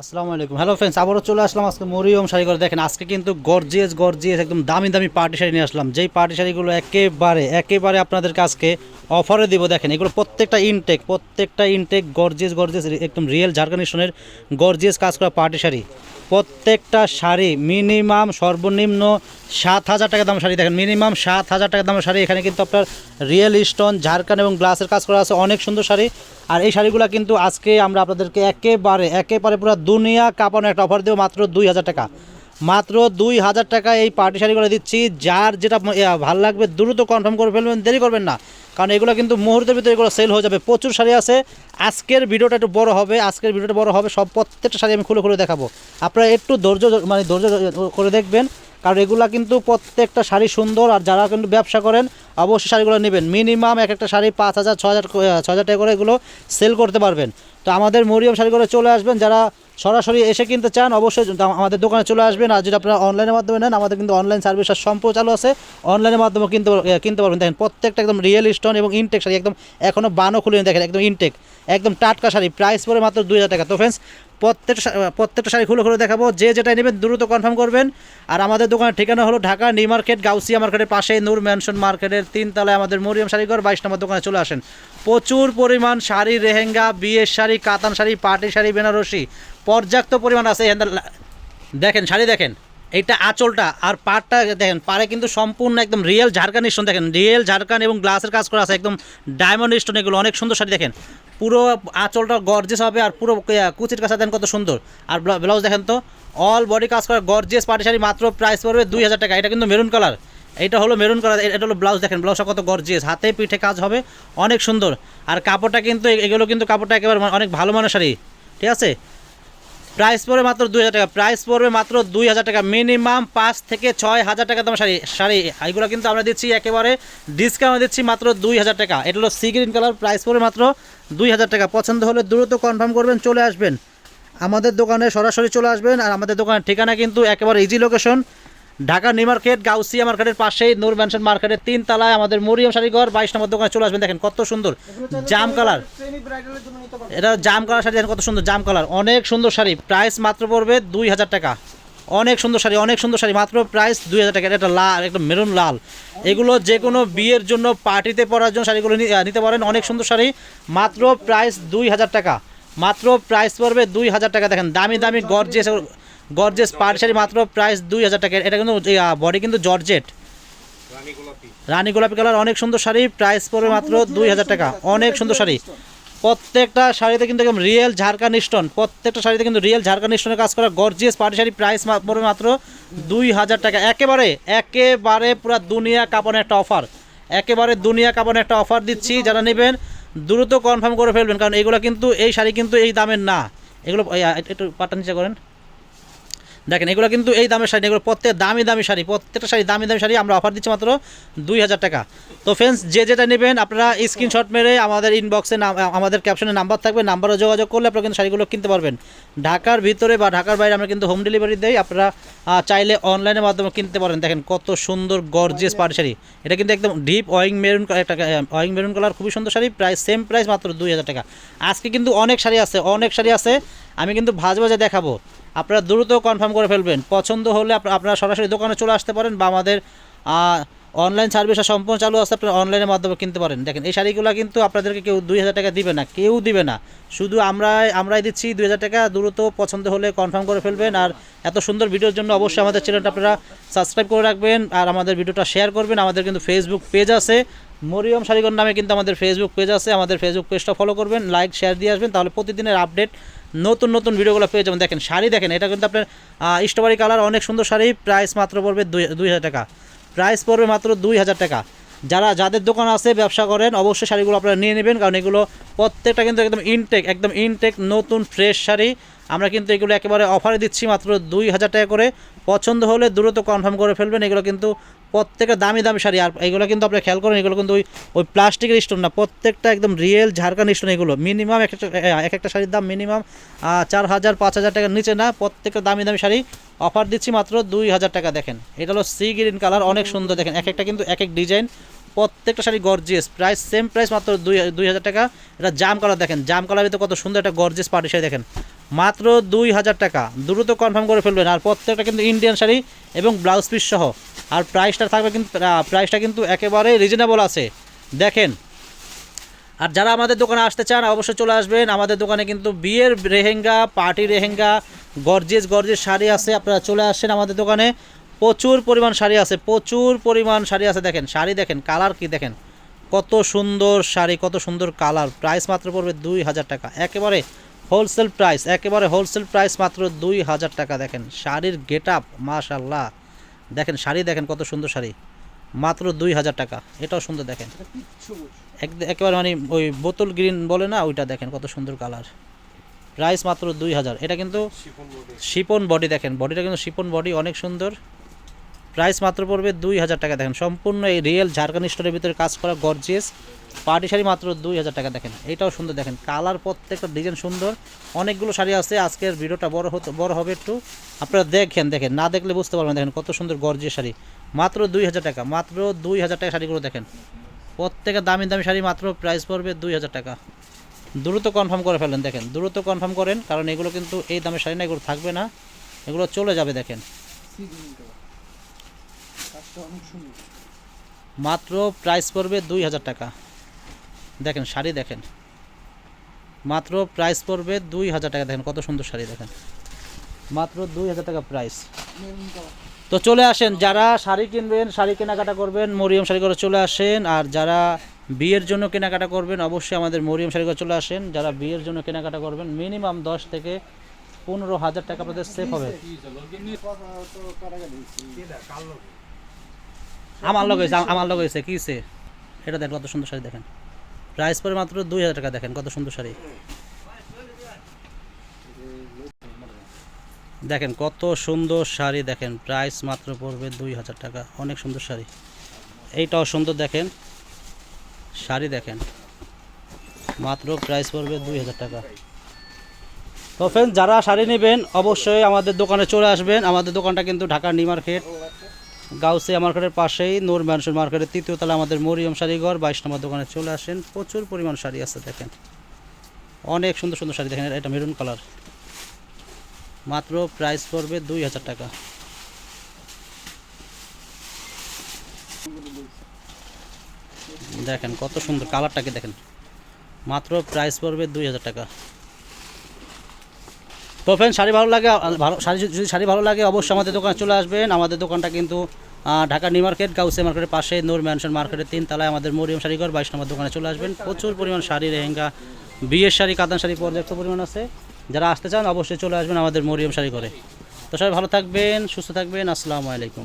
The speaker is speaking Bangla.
আসসালামু আলাইকুম। হ্যালো ফ্রেন্ডস আবারও চলে আসলাম আজকে মরিয়ম শাড়ি করে দেখেন, আজকে কিন্তু গর্জিয়াস গর্জিয়াস একদম দামি দামি পার্টি শাড়ি নিয়ে আসলাম। যেই পার্টি শাড়িগুলো একেবারে একেবারে আপনাদের কাছকে অফারে দিব, দেখেন, এগুলো প্রত্যেকটা ইনটেক প্রত্যেকটা ইনটেক গর্জিয়াস গর্জিয়াস একদম রিয়েল ঝাড়খণ্ড গর্জিয়াস কাজ করা পার্টি শাড়ি। প্রত্যেকটা শাড়ি মিনিমাম সর্বনিম্ন সাত হাজার টাকা দাম শাড়ি। দেখেন, মিনিমাম সাত হাজার টাকা দামের শাড়ি। এখানে কিন্তু আপনার রিয়েল স্টোন ঝাড়খান্ড এবং গ্লাসের কাজ করা আছে। অনেক সুন্দর শাড়ি। আর এই শাড়িগুলো কিন্তু আজকে আমরা আপনাদেরকে একেবারে একেবারে পুরো দুনিয়া কাঁপানো একটা অফার দেবো মাত্র দুই হাজার টাকা। মাত্র দুই হাজার টাকা এই পার্টি শাড়িগুলো দিচ্ছি। যার যেটা ভালো লাগবে, দ্রুত কনফার্ম করে ফেলবেন, দেরি করবেন না। কারণ এগুলো কিন্তু মুহূর্তের ভিতরে এগুলো সেল হয়ে যাবে। প্রচুর শাড়ি আছে। আজকের ভিডিওটা একটু বড় হবে। আজকের ভিডিওটা বড় হবে। সব প্রত্যেকটা শাড়ি আমি খুলে খুলে দেখাবো। আপনারা একটু ধৈর্য মানে ধৈর্য করে দেখবেন। কারণ এগুলা কিন্তু প্রত্যেকটা শাড়ি সুন্দর। আর যারা কিন্তু ব্যবসা করেন, অবশ্যই শাড়িগুলো নেবেন। মিনিমাম এক একটা শাড়ি পাঁচ হাজার ছ হাজার ছ হাজার টাকা করে এগুলো সেল করতে পারবেন। তো আমাদের মরিয়ম শাড়িগুলো চলে আসবেন। যারা সরাসরি এসে কিনতে চান, অবশ্যই আমাদের দোকানে চলে আসবেন। আর যদি আপনারা অনলাইনের মাধ্যমে নেন, আমাদের কিন্তু অনলাইন সার্ভিস সম্পূর্ণ চালু আছে। অনলাইনের মাধ্যমে কিনতে কিনতে পারবেন। দেখেন, প্রত্যেকটা একদম রিয়েল স্টোন এবং ইনটেক শাড়ি, একদম এখনও বানও খুলে দেখেন, একদম ইনটেক একদম টাটকা শাড়ি প্রাইস পড়ে মাত্র দুই হাজার টাকা। তো ফ্রেন্ডস প্রত্যেকটা প্রত্যেকটা শাড়ি খুলে খুলে দেখাবো। যে যেটা নেবেন, দ্রুত কনফার্ম করবেন। আর আমাদের দোকানের ঠিকানা হলো ঢাকা নিউ মার্কেট, গাউসিয়া মার্কেটের পাশে, নূর ম্যানশন মার্কেটের তিন তলায় আমাদের মরিয়ম শাড়িঘর বাইশ নম্বর দোকানে চলে আসেন। প্রচুর পরিমাণ শাড়ি, রেহেঙ্গা, বিয়ের শাড়ি কাতান শাড়ি, পাটি শাড়ি, বেনারসি। পর্যাপ্ত পরিমাণ আছে। দেখেন, শাড়ি দেখেন, এইটা আঁচলটা আর পাটটা দেখেন পারে কিন্তু সম্পূর্ণ একদম রিয়েল ঝাড়খান্ড স্টোন দেখেন। রিয়েল ঝাড়খান্ড এবং গ্লাসের কাজ করা আছে, একদম ডায়মন্ড স্টোন এগুলো, অনেক সুন্দর শাড়ি দেখেন। পুরো আঁচলটা গর্জেস হবে আর পুরো কুচির কাছে দেখেন কত সুন্দর। আর ব্লা- ব্লাউজ দেখেন তো অল বডি কাজ করা গর্জিয়াস পাটি শাড়ি, মাত্র প্রাইস পড়বে দুই হাজার টাকা। এটা কিন্তু মেরুন কালার এইটা হলো মেরুন কালার এটা হলো ব্লাউজ দেখেন ব্লাউজটা কত গর্জিয়াস হাতে পিঠে কাজ হবে, অনেক সুন্দর। আর কাপড়টা কিন্তু এগুলো কিন্তু কাপড়টা একেবারে অনেক ভালো মানের শাড়ি ঠিক আছে? প্রাইস পড়বে মাত্র দুই হাজার টাকা। প্রাইস পড়বে মাত্র দুই হাজার টাকা। মিনিমাম পাঁচ থেকে ছয় হাজার টাকা দাম শাড়ি শাড়ি। এগুলো কিন্তু আমরা দিচ্ছি একেবারে ডিসকাউন্ট দিচ্ছি মাত্র দুই হাজার টাকা। এটা হলো সি গ্রিন কালার প্রাইস পড়বে মাত্র দুই হাজার টাকা। পছন্দ হলে দ্রুত কনফার্ম করবেন, চলে আসবেন। আমাদের দোকানে সরাসরি চলে আসবেন। আর আমাদের দোকানের ঠিকানা কিন্তু একেবারে easy location Dhaka New Market Gausia মার্কেটের পাশেই নূর ম্যানশন মার্কেটের তিন তলায় আমাদের মরিয়ম শাড়িঘর বাইশ নম্বর দোকানে চলে আসবেন। দেখেন কত সুন্দর জাম কালার। এটা জাম কালার শাড়ি দেখেন কত সুন্দর জাম কালার। অনেক সুন্দর শাড়ি প্রাইস মাত্র পড়বে দুই হাজার টাকা। অনেক সুন্দর শাড়ি অনেক সুন্দর শাড়ি মাত্র প্রাইস দুই হাজার টাকা। এটা লাল একটা মেরুন লাল। এগুলো যে কোনো বিয়ের জন্য পার্টিতে পরার জন্য শাড়িগুলো নিতে পারেন। অনেক সুন্দর শাড়ি মাত্র প্রাইস দুই হাজার টাকা। মাত্র প্রাইস পড়বে দুই হাজার টাকা। দেখেন দামি দামি গর্জেস গর্জেস পাড় শাড়ি মাত্র প্রাইস দুই হাজার টাকা। এটা কিন্তু বডি কিন্তু জর্জেট। রানী গোলাপি। কালার অনেক সুন্দর শাড়ি প্রাইস পড়বে মাত্র দুই হাজার টাকা। অনেক সুন্দর শাড়ি। প্রত্যেকটা শাড়িতে কিন্তু একদম রিয়েল ঝাড়খান্ড স্টোন প্রত্যেকটা শাড়িতে কিন্তু রিয়েল ঝাড়খান্ড স্টোনের কাজ করা গর্জিয়াস পাটি শাড়ি প্রাইস পড়বে মাত্র দুই হাজার টাকা। একেবারে একেবারে পুরো দুনিয়া কাপড়ের একটা অফার একেবারে দুনিয়া কাপড়ের একটা অফার দিচ্ছি যারা নেবেন দ্রুত কনফার্ম করে ফেলবেন। কারণ এগুলো কিন্তু এই শাড়ি কিন্তু এই দামের না। এগুলো একটু পাটা নিচে করেন। দেখেন, এগুলো কিন্তু এই দামের শাড়ি এগুলো প্রত্যেক দামি দামি শাড়ি, প্রত্যেকটা শাড়ি দামি দামি শাড়ি আমরা অফার দিচ্ছি মাত্র দুই হাজার টাকা। তো ফ্রেন্ডস যে যেটা নেবেন, আপনারা স্ক্রিনশট মেরে আমাদের ইনবক্সে আমাদের ক্যাপশনে নাম্বার থাকবে নাম্বারে যোগাযোগ করলে আপনারা কিন্তু শাড়িগুলো কিনতে পারবেন। ঢাকার ভিতরে বা ঢাকার বাইরে আমরা কিন্তু হোম ডেলিভারি দেই, আপনারা চাইলে অনলাইনের মাধ্যমে কিনতে পারেন। দেখেন, কত সুন্দর গর্জিয়াস পাড় শাড়ি। এটা কিন্তু একদম ডিপ ওয়িং মেরুন একটা ওয়িং মেরুন কালার খুবই সুন্দর শাড়ি, প্রায় সেম প্রাইস মাত্র দুই হাজার টাকা। আজকে কিন্তু অনেক শাড়ি আছে, অনেক শাড়ি আছে আমি কিন্তু ভাজ ভাজে দেখাবো। আপনারা দ্রুত কনফার্ম করে ফেলবেন। পছন্দ হলে আপনা- আপনারা সরাসরি দোকানে চলে আসতে পারেন বা আমাদের অনলাইন সার্ভিসটা সম্পূর্ণ চালু আছে, আপনারা অনলাইনের মাধ্যমে কিনতে পারেন। দেখেন, এই শাড়িগুলো কিন্তু আপনাদেরকে কেউ দুই হাজার টাকা দিবে না, কেউ দিবে না। শুধু আমরাই আমরাই দিচ্ছি দুই হাজার টাকা, দ্রুত পছন্দ হলে কনফার্ম করে ফেলবেন। আর এত সুন্দর ভিডিওর জন্য অবশ্যই আমাদের চ্যানেলটা আপনারা সাবস্ক্রাইব করে রাখবেন আর আমাদের ভিডিওটা শেয়ার করবেন। আমাদের কিন্তু ফেসবুক পেজ আছে। মরিয়ম শাড়িগর নামে কিন্তু আমাদের ফেসবুক পেজ আছে। আমাদের ফেসবুক পেজটা ফলো করবেন লাইক শেয়ার দিয়ে আসবেন। তাহলে প্রতিদিনের আপডেট নতুন নতুন ভিডিওগুলো পেয়ে যাবেন। দেখেন, শাড়ি দেখেন, এটা কিন্তু আপনার স্ট্রবেরি কালার অনেক সুন্দর শাড়ি। প্রাইস মাত্র পড়বে দুই হাজার টাকা। প্রাইস পড়বে মাত্র দুই হাজার টাকা। যারা যাদের দোকান আছে, ব্যবসা করেন, অবশ্যই শাড়িগুলো আপনারা নিয়ে নেবেন, কারণ এগুলো প্রত্যেকটা কিন্তু একদম ইনটেক একদম ইনটেক নতুন ফ্রেশ শাড়ি। আমরা কিন্তু এগুলো একেবারে অফারে দিচ্ছি মাত্র দুই হাজার টাকা করে। পছন্দ হলে দ্রুত কনফার্ম করে ফেলবেন, এগুলো কিন্তু প্রত্যেকটা দামি দামি শাড়ি। আর এগুলো কিন্তু আপনি খেয়াল করেন, এগুলো কিন্তু ওই ওই প্লাস্টিকের স্টোন না, প্রত্যেকটা একদম রিয়েল ঝাড়খান্ড স্টোন এগুলো। মিনিমাম এক একটা এক একটা শাড়ির দাম মিনিমাম চার হাজার, পাঁচ হাজার টাকার নিচে না, প্রত্যেকটা দামি দামি শাড়ি অফার দিচ্ছি মাত্র দুই হাজার টাকা, দেখেন। এটা হলো সি গ্রিন কালার অনেক সুন্দর, দেখেন। এক একটা কিন্তু এক এক ডিজাইন প্রত্যেকটা sari gorgeous price same price মাত্র দুই দুই হাজার টাকা। এটা জাম কালার দেখেন। জাম কালারে তো কত সুন্দর একটা গর্জিয়াস পার্টি শাড়ি, দেখেন। মাত্র দুই হাজার টাকা। দ্রুত কনফার্ম করে ফেলবেন। আর প্রত্যেকটা কিন্তু ইন্ডিয়ান শাড়ি এবং ব্লাউজ পিস সহ। আর প্রাইসটা থাকবে কিন্তু প্রাইসটা কিন্তু একেবারে রিজনেবল আছে। দেখেন, আর যারা আমাদের দোকানে আসতে চান, অবশ্যই চলে আসবেন। আমাদের দোকানে কিন্তু বিয়ের lehenga party lehenga gorgeous gorgeous sari আছে। আপনারা চলে আসেন আমাদের দোকানে। প্রচুর পরিমাণ শাড়ি আছে, প্রচুর পরিমাণ শাড়ি আছে। দেখেন, শাড়ি দেখেন কালার কি দেখেন? কত সুন্দর শাড়ি, কত সুন্দর কালার প্রাইস মাত্র পড়বে দুই হাজার টাকা। একেবারে হোলসেল প্রাইস একেবারে হোলসেল প্রাইস মাত্র দুই হাজার টাকা। দেখেন, শাড়ির গেট আপ মাশাল্লাহ দেখেন শাড়ি দেখেন কত সুন্দর শাড়ি। মাত্র দুই হাজার টাকা। এটাও সুন্দর দেখেন। এক- একেবারে মানে ওই বোতল গ্রিন বলে না ওইটা দেখেন কত সুন্দর কালার। প্রাইস মাত্র দুই হাজার। এটা কিন্তু শিপন বডি। দেখেন। বডিটা কিন্তু শিপন বডি অনেক সুন্দর। প্রাইস মাত্র পড়বে দুই হাজার টাকা। দেখেন সম্পূর্ণ এই রিয়েল ঝাড়খান্ড স্টোরের ভিতরে কাজ করা গর্জিয়াস। পার্টি শাড়ি মাত্র দুই হাজার টাকা দেখেন। এটাও সুন্দর দেখেন। কালার প্রত্যেকটা ডিজাইন সুন্দর। অনেকগুলো শাড়ি আছে। আজকের ভিডিওটা বড় হতে বড় হবে একটু। আপনারা দেখেন দেখেন। না দেখলে বুঝতে পারবেন দেখেন কত সুন্দর গর্জিয়াস শাড়ি। মাত্র দুই হাজার টাকা। মাত্র দুই হাজার টাকা শাড়িগুলো দেখেন। প্রত্যেকের দামি দামি শাড়ি মাত্র প্রাইস পড়বে দুই হাজার টাকা। দ্রুত কনফার্ম করে ফেলেন, দেখেন। দ্রুত কনফার্ম করেন, কারণ এগুলো কিন্তু এই দামের শাড়ি না, এগুলো থাকবে না। এগুলো চলে যাবে, দেখেন। মাত্র প্রাইস পড়বে দুই হাজার টাকা। দেখেন, শাড়ি দেখেন। মাত্র প্রাইস পড়বে দুই হাজার টাকা। দেখেন, কত সুন্দর শাড়ি দেখেন। মাত্র দুই হাজার টাকা প্রাইস তো চলে আসেন, যারা শাড়ি কিনবেন, শাড়ি কেনাকাটা করবেন, মরিয়ম শাড়ি করে চলে আসেন। আর যারা বিয়ের জন্য কেনাকাটা করবেন, অবশ্যই আমাদের মরিয়ম শাড়ি করে চলে আসেন। যারা বিয়ের জন্য কেনাকাটা করবেন মিনিমাম দশ থেকে পনেরো হাজার টাকা আপনাদের সেফ হবে। আমার লগ হয়েছে, আমার লগ হয়েছে কিসে এটা দেখেন, কত সুন্দর শাড়ি দেখেন। প্রাইস পরে মাত্র দুই হাজার টাকা দেখেন কত সুন্দর শাড়ি। দেখেন কত সুন্দর শাড়ি দেখেন, প্রাইস মাত্র পড়বে দুই হাজার টাকা, অনেক সুন্দর শাড়ি। এইটাও সুন্দর দেখেন, শাড়ি দেখেন, মাত্র প্রাইস পড়বে দুই হাজার টাকা। তো ফ্রেন্ড যারা শাড়ি নেবেন, অবশ্যই আমাদের দোকানে চলে আসবেন। আমাদের দোকানটা কিন্তু ঢাকার নিউ মার্কেট। গাউসিয়া মার্কেটের পাশেই নূর ম্যানসুর মার্কেটের তৃতীয় তলা আমাদের মরিয়ম শাড়িঘর, বাইশ নম্বর দোকানে চলে আসেন। প্রচুর পরিমাণ শাড়ি আছে দেখেন। অনেক সুন্দর সুন্দর শাড়ি দেখেন, এটা মেরুন কালার মাত্র প্রাইস পড়বে দুই হাজার টাকা। দেখেন কত সুন্দর কালারটাকে দেখেন। মাত্র প্রাইস পড়বে দুই হাজার টাকা। তো ফ্রেন্ড শাড়ি ভালো লাগে ভালো, শাড়ি যদি শাড়ি ভালো লাগে, অবশ্যই আমাদের দোকানে চলে আসবেন। আমাদের দোকানটা কিন্তু ঢাকা নিউ মার্কেট গাউসে মার্কেটের পাশে, নূর ম্যানশন মার্কেটের তিন তলায় আমাদের মরিয়ম শাড়িঘর বাইশ নম্বর দোকানে চলে আসবেন। প্রচুর পরিমাণ শাড়ি, লেহেঙ্গা, বিয়ের শাড়ি, কাতান শাড়ি, পর্যাপ্ত পরিমাণ আছে। যারা আসতে চান, অবশ্যই চলে আসবেন আমাদের মরিয়ম শাড়ি করে তো সবাই ভালো থাকবেন, সুস্থ থাকবেন, আসসালামু আলাইকুম।